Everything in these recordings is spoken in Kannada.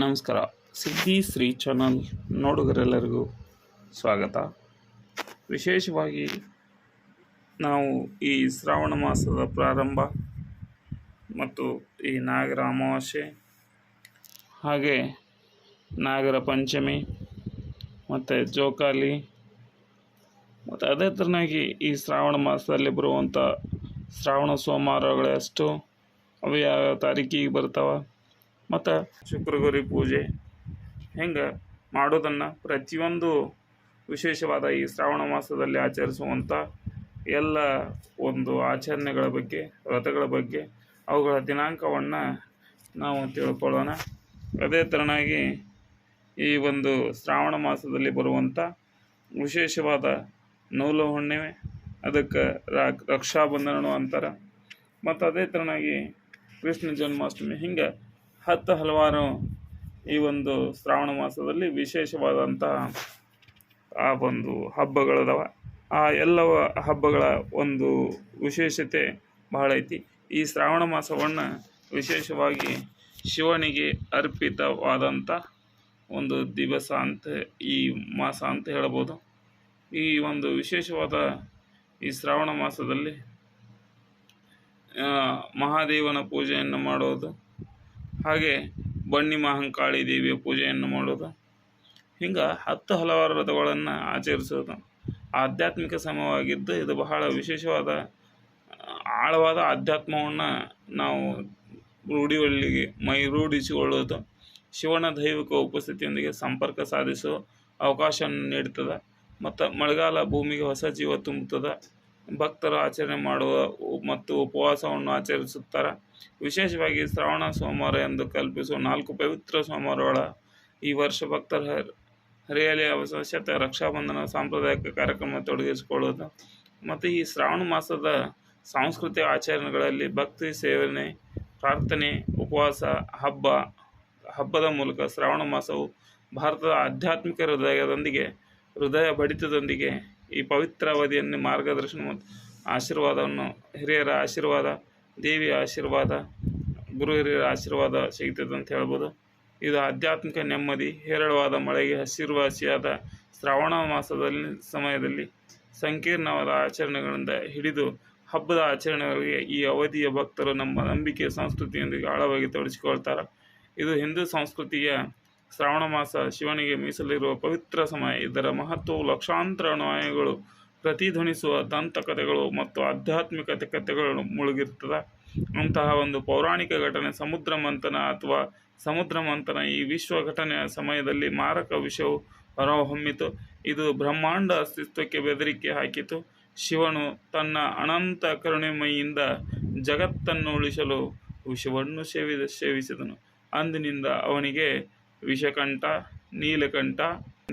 ನಮಸ್ಕಾರ. ಸಿದ್ಧಿ ಶ್ರೀ ಚಾನಲ್ ನೋಡುಗರೆಲ್ಲರಿಗೂ ಸ್ವಾಗತ. ವಿಶೇಷವಾಗಿ ನಾವು ಈ ಶ್ರಾವಣ ಮಾಸದ ಪ್ರಾರಂಭ ಮತ್ತು ಈ ನಾಗರ ಅಮಾವಾಸ್ಯೆ, ಹಾಗೆ ನಾಗರ ಪಂಚಮಿ ಮತ್ತು ಜೋಕಾಲಿ ಮತ್ತು ಅದೇ ಥರನಾಗಿ ಈ ಶ್ರಾವಣ ಮಾಸದಲ್ಲಿ ಬರುವಂಥ ಶ್ರಾವಣ ಸೋಮವಾರಗಳೆಷ್ಟು, ಅವು ಯಾವ ತಾರೀಕಿಗೆ ಬರ್ತಾವೆ ಮತ್ತು ಶುಕ್ರಗೌರಿ ಪೂಜೆ. ಹೆಂಗೆ ಮಾಡೋದನ್ನು ಪ್ರತಿಯೊಂದು ವಿಶೇಷವಾದ ಈ ಶ್ರಾವಣ ಮಾಸದಲ್ಲಿ ಆಚರಿಸುವಂಥ ಎಲ್ಲ ಒಂದು ಆಚರಣೆಗಳ ಬಗ್ಗೆ, ವ್ರತಗಳ ಬಗ್ಗೆ, ಅವುಗಳ ದಿನಾಂಕವನ್ನು ನಾವು ತಿಳ್ಕೊಳ್ಳೋಣ. ಅದೇ ಥರನಾಗಿ ಈ ಒಂದು ಶ್ರಾವಣ ಮಾಸದಲ್ಲಿ ಬರುವಂಥ ವಿಶೇಷವಾದ ನೂಲು ಹುಣ್ಣಿಮೆ, ಅದಕ್ಕೆ ರಕ್ಷಾಬಂಧನನು ಅಂತಾರೆ. ಮತ್ತು ಅದೇ ಥರನಾಗಿ ಕೃಷ್ಣ ಜನ್ಮಾಷ್ಟಮಿ, ಹಿಂಗೆ ಹತ್ತು ಹಲವಾರು ಈ ಒಂದು ಶ್ರಾವಣ ಮಾಸದಲ್ಲಿ ವಿಶೇಷವಾದಂತಹ ಆ ಒಂದು ಹಬ್ಬಗಳದವ. ಆ ಎಲ್ಲ ಹಬ್ಬಗಳ ಒಂದು ವಿಶೇಷತೆ ಬಹಳ ಐತಿ. ಈ ಶ್ರಾವಣ ಮಾಸವನ್ನು ವಿಶೇಷವಾಗಿ ಶಿವನಿಗೆ ಅರ್ಪಿತವಾದಂಥ ಒಂದು ದಿವಸ ಅಂತ ಈ ಮಾಸ ಅಂತ ಹೇಳ್ಬೋದು. ಈ ಒಂದು ವಿಶೇಷವಾದ ಈ ಶ್ರಾವಣ ಮಾಸದಲ್ಲಿ ಮಹಾದೇವನ ಪೂಜೆಯನ್ನು ಮಾಡೋದು ಹಾಗೆ ಬನ್ನಿ ಮಹಂಕಾಳಿ ದೇವಿಯ ಪೂಜೆಯನ್ನು ಮಾಡೋದು ಹಿಂಗೆ ಹತ್ತು ಹಲವಾರು ವ್ರತಗಳನ್ನು ಆಚರಿಸೋದು ಆಧ್ಯಾತ್ಮಿಕ ಸಮವಾಗಿದ್ದು ಇದು ಬಹಳ ವಿಶೇಷವಾದ, ಆಳವಾದ ಆಧ್ಯಾತ್ಮವನ್ನು ನಾವು ರೂಢಿವಳ್ಳಿಗೆ ಮೈ ರೂಢಿಸಿಕೊಳ್ಳೋದು ಶಿವನ ದೈವಿಕ ಉಪಸ್ಥಿತಿಯೊಂದಿಗೆ ಸಂಪರ್ಕ ಸಾಧಿಸೋ ಅವಕಾಶವನ್ನು ನೀಡುತ್ತದೆ. ಮತ್ತು ಮಳೆಗಾಲ ಭೂಮಿಗೆ ಹೊಸ ಜೀವ ತುಂಬುತ್ತದೆ. ಭಕ್ತರು ಆಚರಣೆ ಮಾಡುವ ಮತ್ತು ಉಪವಾಸವನ್ನು ಆಚರಿಸುತ್ತಾರೆ. ವಿಶೇಷವಾಗಿ ಶ್ರಾವಣ ಸೋಮವಾರ ಎಂದು ಕಲ್ಪಿಸುವ ನಾಲ್ಕು ಪವಿತ್ರ ಸೋಮವಾರಗಳ ಈ ವರ್ಷ ಭಕ್ತರ ಹರ್- ಹರಿಯಲಿ ಅವಶ್ಯಕತೆ ರಕ್ಷಾಬಂಧನ ಸಾಂಪ್ರದಾಯಿಕ ಕಾರ್ಯಕ್ರಮ ತೊಡಗಿಸಿಕೊಳ್ಳುವುದು. ಮತ್ತು ಈ ಶ್ರಾವಣ ಮಾಸದ ಸಾಂಸ್ಕೃತಿಕ ಆಚರಣೆಗಳಲ್ಲಿ ಭಕ್ತಿ ಸೇವನೆ, ಪ್ರಾರ್ಥನೆ, ಉಪವಾಸ, ಹಬ್ಬ, ಹಬ್ಬದ ಮೂಲಕ ಶ್ರಾವಣ ಮಾಸವು ಭಾರತದ ಆಧ್ಯಾತ್ಮಿಕ ಹೃದಯದೊಂದಿಗೆ, ಹೃದಯ ಬಡಿತದೊಂದಿಗೆ ಈ ಪವಿತ್ರ ಅವಧಿಯನ್ನು ಮಾರ್ಗದರ್ಶನ ಮತ್ತು ಆಶೀರ್ವಾದವನ್ನು ಹಿರಿಯರ ಆಶೀರ್ವಾದ, ದೇವಿಯ ಆಶೀರ್ವಾದ, ಗುರು ಹಿರಿಯರ ಆಶೀರ್ವಾದ ಸಿಗ್ತದೆ ಅಂತ ಹೇಳ್ಬೋದು. ಇದು ಆಧ್ಯಾತ್ಮಿಕ ನೆಮ್ಮದಿ, ಹೇರಳವಾದ ಮಳೆಗೆ ಹಸಿರುವಾಸಿಯಾದ ಶ್ರಾವಣ ಮಾಸದಲ್ಲಿ, ಸಮಯದಲ್ಲಿ ಸಂಕೀರ್ಣವಾದ ಆಚರಣೆಗಳಿಂದ ಹಿಡಿದು ಹಬ್ಬದ ಆಚರಣೆಗಳಿಗೆ ಈ ಅವಧಿಯ ಭಕ್ತರು ನಮ್ಮ ನಂಬಿಕೆ ಸಂಸ್ಕೃತಿಯೊಂದಿಗೆ ಆಳವಾಗಿ ತೊಡಗಿಸಿಕೊಳ್ತಾರೆ. ಇದು ಹಿಂದೂ ಸಂಸ್ಕೃತಿಯ ಶ್ರಾವಣ ಮಾಸ ಶಿವನಿಗೆ ಮೀಸಲಿರುವ ಪವಿತ್ರ ಸಮಯ, ಇದರ ಮಹತ್ವವು ಲಕ್ಷಾಂತರ ನ್ಯಾಯಗಳು ಪ್ರತಿಧ್ವನಿಸುವ ದಂತಕಥೆಗಳು ಮತ್ತು ಆಧ್ಯಾತ್ಮಿಕತೆ ಕಥೆಗಳು ಮುಳುಗಿರ್ತದೆ. ಅಂತಹ ಒಂದು ಪೌರಾಣಿಕ ಘಟನೆ ಸಮುದ್ರ ಮಂಥನ ಅಥವಾ ಸಮುದ್ರ ಮಂಥನ ಈ ವಿಶ್ವ ಘಟನೆಯ ಸಮಯದಲ್ಲಿ ಮಾರಕ ವಿಷವು ಹೊರಹೊಮ್ಮಿತು. ಇದು ಬ್ರಹ್ಮಾಂಡ ಅಸ್ತಿತ್ವಕ್ಕೆ ಬೆದರಿಕೆ ಹಾಕಿತು. ಶಿವನು ತನ್ನ ಅನಂತ ಕರುಣೆಮಯಿಯಿಂದ ಜಗತ್ತನ್ನು ಉಳಿಸಲು ವಿಷವನ್ನು ಸೇವಿದ ಸೇವಿಸಿದನು. ಅಂದಿನಿಂದ ಅವನಿಗೆ ವಿಷಕಂಠ, ನೀಲಕಂಠ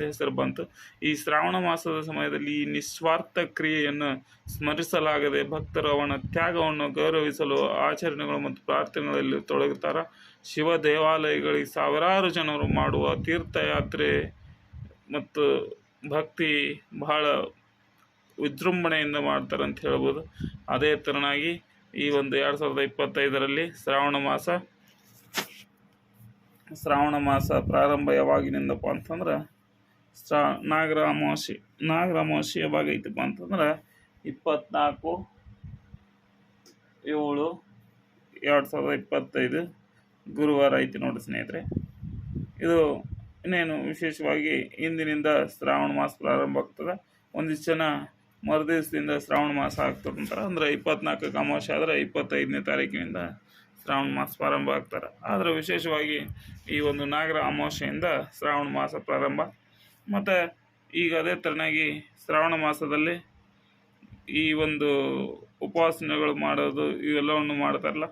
ಹೆಸರು ಬಂತು. ಈ ಶ್ರಾವಣ ಮಾಸದ ಸಮಯದಲ್ಲಿ ಈ ನಿಸ್ವಾರ್ಥ ಕ್ರಿಯೆಯನ್ನು ಸ್ಮರಿಸಲಾಗದೆ ಭಕ್ತರು ಅವನ ತ್ಯಾಗವನ್ನು ಗೌರವಿಸಲು ಆಚರಣೆಗಳು ಮತ್ತು ಪ್ರಾರ್ಥನೆಗಳಲ್ಲಿ ತೊಡಗುತ್ತಾರೆ? ಶಿವ ದೇವಾಲಯಗಳಿಗೆ ಸಾವಿರಾರು ಜನರು ಮಾಡುವ ತೀರ್ಥಯಾತ್ರೆ ಮತ್ತು ಭಕ್ತಿ ಬಹಳ ವಿಜೃಂಭಣೆಯಿಂದ ಮಾಡ್ತಾರೆ ಅಂತ ಹೇಳ್ಬೋದು. ಅದೇ ತರನಾಗಿ ಈ ಒಂದು ಎರಡು ಸಾವಿರದ ಇಪ್ಪತ್ತೈದರಲ್ಲಿ ಶ್ರಾವಣ ಮಾಸ ಶ್ರಾವಣ ಮಾಸ ಪ್ರಾರಂಭ ಯಾವಾಗಿನಿಂದಪ್ಪ ಅಂತಂದ್ರೆ ಶ್ರಾ ನಾಗರ ಅಮಾವಾಸ್ಯೆ ನಾಗರ ಅಮಾವಾಸ್ಯೆ ಯಾವಾಗ ಐತಪ್ಪ ಅಂತಂದ್ರೆ, ಇಪ್ಪತ್ನಾಲ್ಕು, ಏಳು, ಎರಡು ಸಾವಿರದ ಇಪ್ಪತ್ತೈದು ಗುರುವಾರ ಐತಿ ನೋಡಿ ಸ್ನೇಹಿತರೆ. ಇದು ಇನ್ನೇನು ವಿಶೇಷವಾಗಿ ಇಂದಿನಿಂದ ಶ್ರಾವಣ ಮಾಸ ಪ್ರಾರಂಭ ಆಗ್ತದೆ. ಒಂದಿಷ್ಟು ಜನ ಮರುದಿವಸದಿಂದ ಶ್ರಾವಣ ಮಾಸ ಆಗ್ತದಂತಾರೆ ಅಂದರೆ ಇಪ್ಪತ್ನಾಲ್ಕಕ್ಕೆ ಅಮಾವಾಸ್ಯೆ ಆದರೆ ಇಪ್ಪತ್ತೈದನೇ ತಾರೀಕಿನಿಂದ ಶ್ರಾವಣ ಮಾಸ ಪ್ರಾರಂಭ ಆಗ್ತಾರೆ. ಆದರೆ ವಿಶೇಷವಾಗಿ ಈ ಒಂದು ನಾಗರ ಅಮಾವಾಸ್ಯೆಯಿಂದ ಶ್ರಾವಣ ಮಾಸ ಪ್ರಾರಂಭ. ಮತ್ತು ಈಗ ಅದೇ ಥರನಾಗಿ ಶ್ರಾವಣ ಮಾಸದಲ್ಲಿ ಈ ಒಂದು ಉಪವಾಸನೆಗಳು ಮಾಡೋದು, ಇವೆಲ್ಲವನ್ನು ಮಾಡ್ತಾರಲ್ಲ.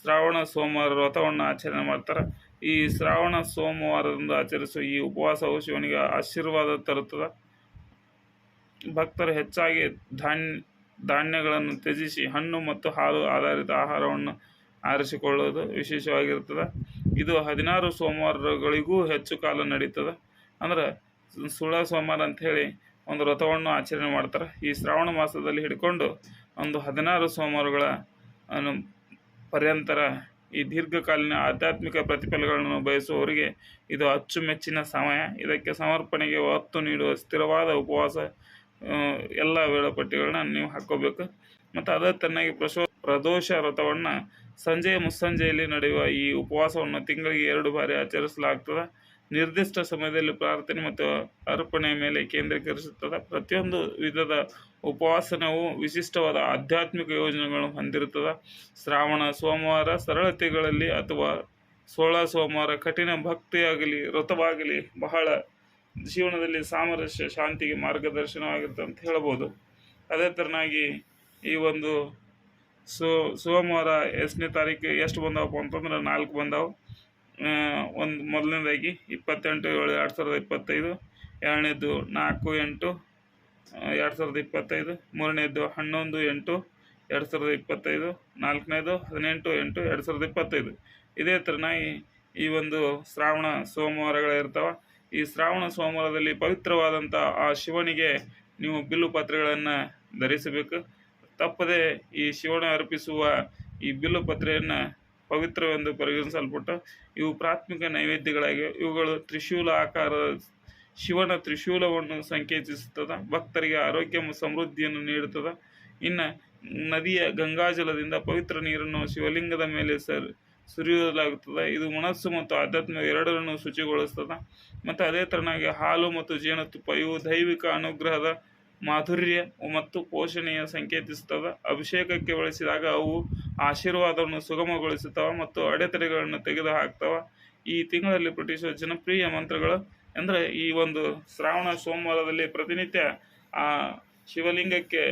ಶ್ರಾವಣ ಸೋಮವಾರ ವ್ರತವನ್ನು ಆಚರಣೆ ಮಾಡ್ತಾರೆ. ಈ ಶ್ರಾವಣ ಸೋಮವಾರದಿಂದ ಆಚರಿಸುವ ಈ ಉಪವಾಸವು ಶಿವನಿಗೆ ಆಶೀರ್ವಾದ ತರುತ್ತದೆ. ಭಕ್ತರು ಹೆಚ್ಚಾಗಿ ಧಾನ್ಯ, ಧಾನ್ಯಗಳನ್ನು ತ್ಯಜಿಸಿ ಹಣ್ಣು ಮತ್ತು ಹಾಲು ಆಧಾರಿತ ಆಹಾರವನ್ನು ಆರಿಸಿಕೊಳ್ಳುವುದು ವಿಶೇಷವಾಗಿರ್ತದೆ ಇದು ಹದಿನಾರು ಸೋಮವಾರಗಳಿಗೂ ಹೆಚ್ಚು ಕಾಲ ನಡೀತದೆ. ಅಂದ್ರೆ ಸುಳ ಸೋಮವಾರ ಅಂಥೇಳಿ ಒಂದು ವ್ರತವನ್ನು ಆಚರಣೆ ಮಾಡ್ತಾರೆ. ಈ ಶ್ರಾವಣ ಮಾಸದಲ್ಲಿ ಹಿಡ್ಕೊಂಡು ಒಂದು ಹದಿನಾರು ಸೋಮವಾರಗಳ ಪರ್ಯಂತರ ಈ ದೀರ್ಘಕಾಲೀನ ಆಧ್ಯಾತ್ಮಿಕ ಪ್ರತಿಫಲಗಳನ್ನು ಬಯಸುವವರಿಗೆ ಇದು ಅಚ್ಚುಮೆಚ್ಚಿನ ಸಮಯ. ಇದಕ್ಕೆ ಸಮರ್ಪಣೆಗೆ ಒತ್ತು ನೀಡುವ ಸ್ಥಿರವಾದ ಉಪವಾಸ ಎಲ್ಲ ವೇಳಾಪಟ್ಟಿಗಳನ್ನ ನೀವು ಹಾಕ್ಕೋಬೇಕು. ಮತ್ತು ಅದೇ ತನ್ನಾಗಿ ಪ್ರಶೋ ಪ್ರದೋಷ ವ್ರತವನ್ನು ಸಂಜೆ ಮುಸ್ಸಂಜೆಯಲ್ಲಿ ನಡೆಯುವ ಈ ಉಪವಾಸವನ್ನು ತಿಂಗಳಿಗೆ ಎರಡು ಬಾರಿ ಆಚರಿಸಲಾಗ್ತದೆ. ನಿರ್ದಿಷ್ಟ ಸಮಯದಲ್ಲಿ ಪ್ರಾರ್ಥನೆ ಮತ್ತು ಅರ್ಪಣೆಯ ಮೇಲೆ ಕೇಂದ್ರೀಕರಿಸುತ್ತದೆ. ಪ್ರತಿಯೊಂದು ವಿಧದ ಉಪವಾಸನವು ವಿಶಿಷ್ಟವಾದ ಆಧ್ಯಾತ್ಮಿಕ ಯೋಜನೆಗಳನ್ನು ಹೊಂದಿರುತ್ತದೆ. ಶ್ರಾವಣ, ಸೋಮವಾರ ಸರಳತೆಗಳಲ್ಲಿ ಅಥವಾ ಸೋಳ ಸೋಮವಾರ ಕಠಿಣ ಭಕ್ತಿಯಾಗಲಿ ವ್ರತವಾಗಲಿ ಬಹಳ ಜೀವನದಲ್ಲಿ ಸಾಮರಸ್ಯ, ಶಾಂತಿಗೆ ಮಾರ್ಗದರ್ಶನವಾಗಿರುತ್ತೆ ಅಂತ ಹೇಳ್ಬೋದು ಅದೇ ಥರನಾಗಿ ಈ ಒಂದು ಸೋ ಸೋಮವಾರ ಎಷ್ಟನೇ ತಾರೀಕು ಎಷ್ಟು ಬಂದಾವಪ್ಪ ಅಂತಂದ್ರೆ ನಾಲ್ಕು ಬಂದವು. ಒಂದು ಮೊದಲನೇದಾಗಿ ಇಪ್ಪತ್ತೆಂಟು ಏಳು ಎರಡು ಸಾವಿರದ ಇಪ್ಪತ್ತೈದು ಎರಡನೇದು ನಾಲ್ಕು ಎಂಟು ಎರಡು ಸಾವಿರದ ಇಪ್ಪತ್ತೈದು ಮೂರನೇದು ಹನ್ನೊಂದು ಎಂಟು, ಎರಡು ಸಾವಿರದ ಇಪ್ಪತ್ತೈದು, ನಾಲ್ಕನೇದು ಹದಿನೆಂಟು ಎಂಟು, ಎರಡು ಸಾವಿರದ ಇಪ್ಪತ್ತೈದು. ಇದೇ ಥರನಾಗಿ ಈ ಒಂದು ಶ್ರಾವಣ ಸೋಮವಾರಗಳಿರ್ತಾವೆ ಈ ಶ್ರಾವಣ ಸೋಮವಾರದಲ್ಲಿ ಪವಿತ್ರವಾದಂಥ ಆ ಶಿವನಿಗೆ ನೀವು ಬಿಲ್ಲು ಪಾತ್ರೆಗಳನ್ನು ಧರಿಸಬೇಕು. ತಪ್ಪದೆ ಈ ಶಿವನ ಅರ್ಪಿಸುವ ಈ ಬಿಲ್ಲು ಪತ್ರೆಯನ್ನು ಪವಿತ್ರವೆಂದು ಪರಿಗಣಿಸಲ್ಪಟ್ಟು ಇವು ಪ್ರಾಥಮಿಕ ನೈವೇದ್ಯಗಳಾಗಿವೆ ಇವುಗಳು ತ್ರಿಶೂಲ ಆಕಾರ ಶಿವನ ತ್ರಿಶೂಲವನ್ನು ಸಂಕೇತಿಸುತ್ತದೆ. ಭಕ್ತರಿಗೆ ಆರೋಗ್ಯ ಸಮೃದ್ಧಿಯನ್ನು ನೀಡುತ್ತದೆ. ಇನ್ನು ನದಿಯ ಗಂಗಾಜಲದಿಂದ ಪವಿತ್ರ ನೀರನ್ನು ಶಿವಲಿಂಗದ ಮೇಲೆ ಸರ್ ಸುರಿಯಲಾಗುತ್ತದೆ. ಇದು ಮನಸ್ಸು ಮತ್ತು ಆಧ್ಯಾತ್ಮ ಎರಡರನ್ನು ಶುಚಿಗೊಳಿಸ್ತದೆ ಮತ್ತು ಅದೇ ಥರನಾಗಿ ಹಾಲು ಮತ್ತು ಜೇನುತುಪ್ಪ ಇವು ದೈವಿಕ ಅನುಗ್ರಹದ ಮಾಧುರ್ಯ ಮತ್ತು ಪೋಷಣೆಯ ಸಂಕೇತಿಸುತ್ತದೆ. ಅಭಿಷೇಕಕ್ಕೆ ಬಳಸಿದಾಗ ಅವು ಆಶೀರ್ವಾದವನ್ನು ಸುಗಮಗೊಳಿಸುತ್ತವೆ ಮತ್ತು ಅಡೆತಡೆಗಳನ್ನು ತೆಗೆದು ಹಾಕ್ತವೆ ಈ ತಿಂಗಳಲ್ಲಿ ಪಠಿಸುವ ಜನಪ್ರಿಯ ಮಂತ್ರಗಳು ಅಂದರೆ ಈ ಒಂದು ಶ್ರಾವಣ ಸೋಮವಾರದಲ್ಲಿ ಪ್ರತಿನಿತ್ಯ ಆ ಶಿವಲಿಂಗಕ್ಕೆ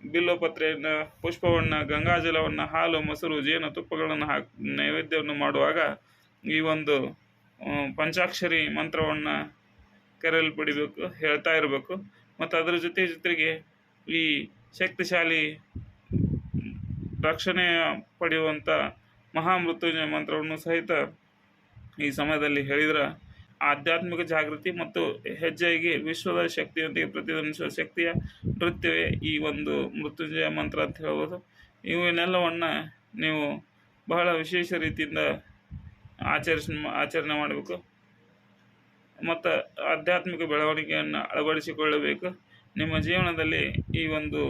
ಬಿಲ್ಲೋಪತ್ರೆಯನ್ನು ಪುಷ್ಪವನ್ನು ಗಂಗಾಜಲವನ್ನು ಹಾಲು, ಮೊಸರು, ಜೇನು, ತುಪ್ಪಗಳನ್ನು ಹಾಕಿ ನೈವೇದ್ಯವನ್ನು ಮಾಡುವಾಗ ಈ ಒಂದು ಪಂಚಾಕ್ಷರಿ ಮಂತ್ರವನ್ನು ಕರೆಯಲ್ಪಡಿಬೇಕು, ಹೇಳ್ತಾ ಇರಬೇಕು. ಮತ್ತು ಅದರ ಜೊತೆ ಜೊತೆಗೆ ಈ ಶಕ್ತಿಶಾಲಿ ರಕ್ಷಣೆ ಪಡೆಯುವಂಥ ಮಹಾಮೃತ್ಯುಂಜಯ ಮಂತ್ರವನ್ನು ಸಹಿತ ಈ ಸಮಯದಲ್ಲಿ ಹೇಳಿದ್ರೆ ಆಧ್ಯಾತ್ಮಿಕ ಜಾಗೃತಿ ಮತ್ತು ಹೆಜ್ಜೆಗೆ ವಿಶ್ವದ ಶಕ್ತಿಯೊಂದಿಗೆ ಪ್ರತಿಧ್ವನಿಸುವ ಶಕ್ತಿಯ ನೃತ್ಯವೇ ಈ ಒಂದು ಮೃತ್ಯುಂಜಯ ಮಂತ್ರ ಅಂತ ಹೇಳ್ಬೋದು. ಇವನ್ನೆಲ್ಲವನ್ನು ನೀವು ಬಹಳ ವಿಶೇಷ ರೀತಿಯಿಂದ ಆಚರಿಸ್, ಆಚರಣೆ ಮಾಡಬೇಕು. ಮತ್ತು ಆಧ್ಯಾತ್ಮಿಕ ಬೆಳವಣಿಗೆಯನ್ನು ಅಳವಡಿಸಿಕೊಳ್ಳಬೇಕು. ನಿಮ್ಮ ಜೀವನದಲ್ಲಿ ಈ ಒಂದು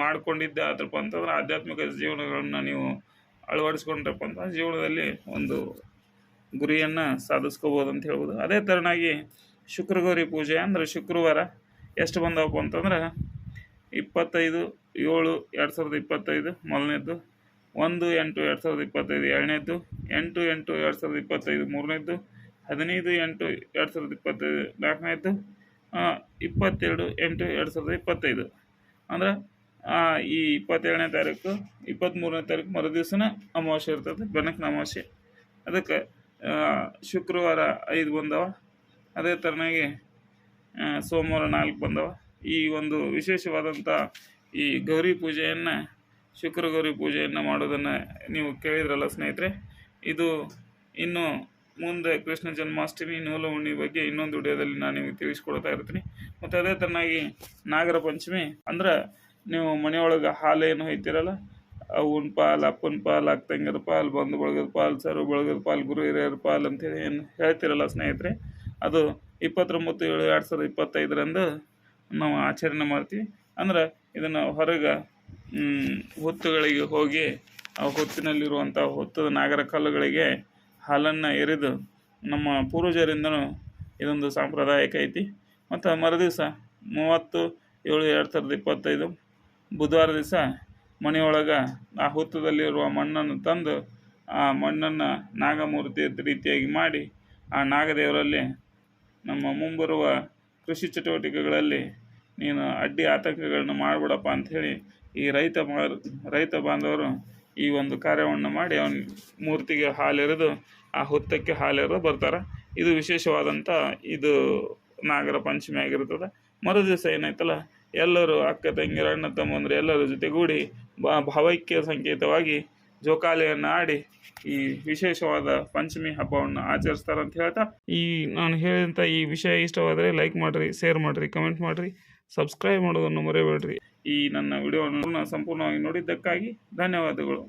ಮಾಡಿಕೊಂಡಿದ್ದೆ ಆದ್ರಪ್ಪ ಅಂತಂದ್ರೆ ಆಧ್ಯಾತ್ಮಿಕ ಜೀವನಗಳನ್ನು ನೀವು ಅಳವಡಿಸ್ಕೊಂಡ್ರಪ್ಪ ಅಂತ ಜೀವನದಲ್ಲಿ ಒಂದು ಗುರಿಯನ್ನು ಸಾಧಿಸ್ಕೋಬೋದು ಅಂತ ಹೇಳ್ಬೋದು. ಅದೇ ಥರನಾಗಿ ಶುಕ್ರಗೌರಿ ಪೂಜೆ ಅಂದರೆ ಶುಕ್ರವಾರ ಎಷ್ಟು ಬಂದವಪ್ಪ ಅಂತಂದ್ರೆ ಇಪ್ಪತ್ತೈದು ಏಳು ಎರಡು ಸಾವಿರದ ಇಪ್ಪತ್ತೈದು ಮೊದಲನೇದ್ದು, ಒಂದು ಎಂಟು ಎರಡು ಸಾವಿರದ ಇಪ್ಪತ್ತೈದು ಎರಡನೇದ್ದು, ಎಂಟು ಎಂಟು ಎರಡು ಸಾವಿರದ ಇಪ್ಪತ್ತೈದು ಮೂರನೇದ್ದು ಹದಿನೈದು ಎಂಟು ಎರಡು ಸಾವಿರದ ಇಪ್ಪತ್ತೈದು ನಾಲ್ಕನೇದ್ದು ಆ, ಇಪ್ಪತ್ತೆರಡು ಎಂಟು ಎರಡು ಸಾವಿರದ ಇಪ್ಪತ್ತೈದು. ಅಂದ್ರೆ ಈ ಇಪ್ಪತ್ತೇಳನೇ ತಾರೀಕು ಇಪ್ಪತ್ತ್ಮೂರನೇ ತಾರೀಕು ಮರುದಿವ್ಸನ ಅಮಾವಾಸ್ಯೆ ಇರ್ತದೆ ಬೆನಕನ ಅಮಾವಾಸ್ಯೆ. ಅದಕ್ಕೆ ಶುಕ್ರವಾರ ಐದು ಬಂದವ. ಅದೇ ಥರನಾಗಿ ಸೋಮವಾರ ನಾಲ್ಕು ಬಂದವ. ಈ ಒಂದು ವಿಶೇಷವಾದಂಥ ಈ ಗೌರಿ ಪೂಜೆಯನ್ನು ಶುಕ್ರ ಗೌರಿ ಪೂಜೆಯನ್ನು ಮಾಡೋದನ್ನು ನೀವು ಕೇಳಿದ್ರಲ್ಲ ಸ್ನೇಹಿತರೆ ಇದು ಇನ್ನು ಮುಂದೆ ಕೃಷ್ಣ ಜನ್ಮಾಷ್ಟಮಿ ನೂಲ ಹುಣ್ಣಿ ಬಗ್ಗೆ ಇನ್ನೊಂದು ವಿಡಿಯೋದಲ್ಲಿ ನಾನು ನಿಮಗೆ ತಿಳಿಸ್ಕೊಡ್ತಾ ಇರ್ತೀನಿ. ಮತ್ತು ಅದೇ ಥರನಾಗಿ ನಾಗರ ಪಂಚಮಿ ಅಂದ್ರೆ ನೀವು ಮನೆಯೊಳಗೆ ಹಾಲೇನು ಹೊಯ್ತಿರಲ್ಲ ಅವನ ಪಾಲ್, ಅಪ್ಪನ ಪಾಲ್ ಅಕ್ಕ ಪಾಲ್ ಬಂಧು ಬಳಗದ ಪಾಲ್ ಸರು ಬಳಗದ ಪಾಲ್, ಗುರು ಹಿರಿಯರ ಪಾಲ್ ಅಂತೇಳಿ ಏನು ಹೇಳ್ತಿರಲ್ಲ ಸ್ನೇಹಿತರೆ, ಅದು ಇಪ್ಪತ್ತೊಂಬತ್ತು ಏಳು ಎರಡು ಸಾವಿರದ ಇಪ್ಪತ್ತೈದರಂದು ನಾವು ಆಚರಣೆ ಮಾಡ್ತೀವಿ. ಅಂದ್ರೆ ಇದನ್ನು ಹೊರಗೆ ಹುತ್ತುಗಳಿಗೆ ಹೋಗಿ ಆ ಹೊತ್ತಿನಲ್ಲಿರುವಂಥ ಹುತ್ತದ ನಾಗರ ಕಲ್ಲುಗಳಿಗೆ ಹಾಲನ್ನು ಎರೆದು ನಮ್ಮ ಪೂರ್ವಜರಿಂದನೂ ಇದೊಂದು ಸಾಂಪ್ರದಾಯಿಕ ಐತಿ. ಮತ್ತು ಮರುದಿವಸ ಮೂವತ್ತು ಏಳು ಎರಡು ಸಾವಿರದ ಇಪ್ಪತ್ತೈದು ಬುಧವಾರ ದಿವಸ ಮನೆಯೊಳಗೆ ಆ ಹುತ್ತದಲ್ಲಿರುವ ಮಣ್ಣನ್ನು ತಂದು ಆ ಮಣ್ಣನ್ನು ನಾಗಮೂರ್ತಿ ರೀತಿಯಾಗಿ ಮಾಡಿ ಆ ನಾಗದೇವರಲ್ಲಿ ನಮ್ಮ ಮುಂಬರುವ ಕೃಷಿ ಚಟುವಟಿಕೆಗಳಲ್ಲಿ ನೀನು ಅಡ್ಡಿ ಆತಂಕಗಳನ್ನು ಮಾಡಿಬಿಡಪ್ಪ ಅಂಥೇಳಿ ಈ ರೈತ ರೈತ ಬಾಂಧವರು ಈ ಒಂದು ಕಾರ್ಯವನ್ನು ಮಾಡಿ ಅವನ ಮೂರ್ತಿಗೆ ಹಾಲೆರೆದು ಆ ಹುತ್ತಕ್ಕೆ ಹಾಲೆರೆದು ಬರ್ತಾರೆ. ಇದು ವಿಶೇಷವಾದಂಥ ಇದು ನಾಗರ ಪಂಚಮಿ ಆಗಿರ್ತದೆ. ಮರು ದಿವಸ ಏನಾಯ್ತಲ್ಲ, ಎಲ್ಲರೂ ಅಕ್ಕ ತಂಗಿಯರು, ಅಣ್ಣ ತಮ್ಮಂದ್ರೆ ಎಲ್ಲರ ಜೊತೆಗೂಡಿ ಬಾ, ಭಾವೈಕ್ಯ ಸಂಕೇತವಾಗಿ ಜೋಕಾಲಿಯನ್ನು ಆಡಿ ಈ ವಿಶೇಷವಾದ ಪಂಚಮಿ ಹಬ್ಬವನ್ನು ಆಚರಿಸ್ತಾರೆ ಅಂತ ಹೇಳ್ತಾ, ಈ ನಾನು ಹೇಳಿದಂಥ ಈ ವಿಷಯ ಇಷ್ಟವಾದರೆ ಲೈಕ್ ಮಾಡಿರಿ, ಶೇರ್ ಮಾಡಿರಿ, ಕಮೆಂಟ್ ಮಾಡಿರಿ, ಸಬ್ಸ್ಕ್ರೈಬ್ ಮಾಡೋದನ್ನು ಮರೆಯಬೇಡ್ರಿ. ಈ ನನ್ನ ವಿಡಿಯೋವನ್ನು ಸಂಪೂರ್ಣವಾಗಿ ನೋಡಿದ್ದಕ್ಕಾಗಿ ಧನ್ಯವಾದಗಳು.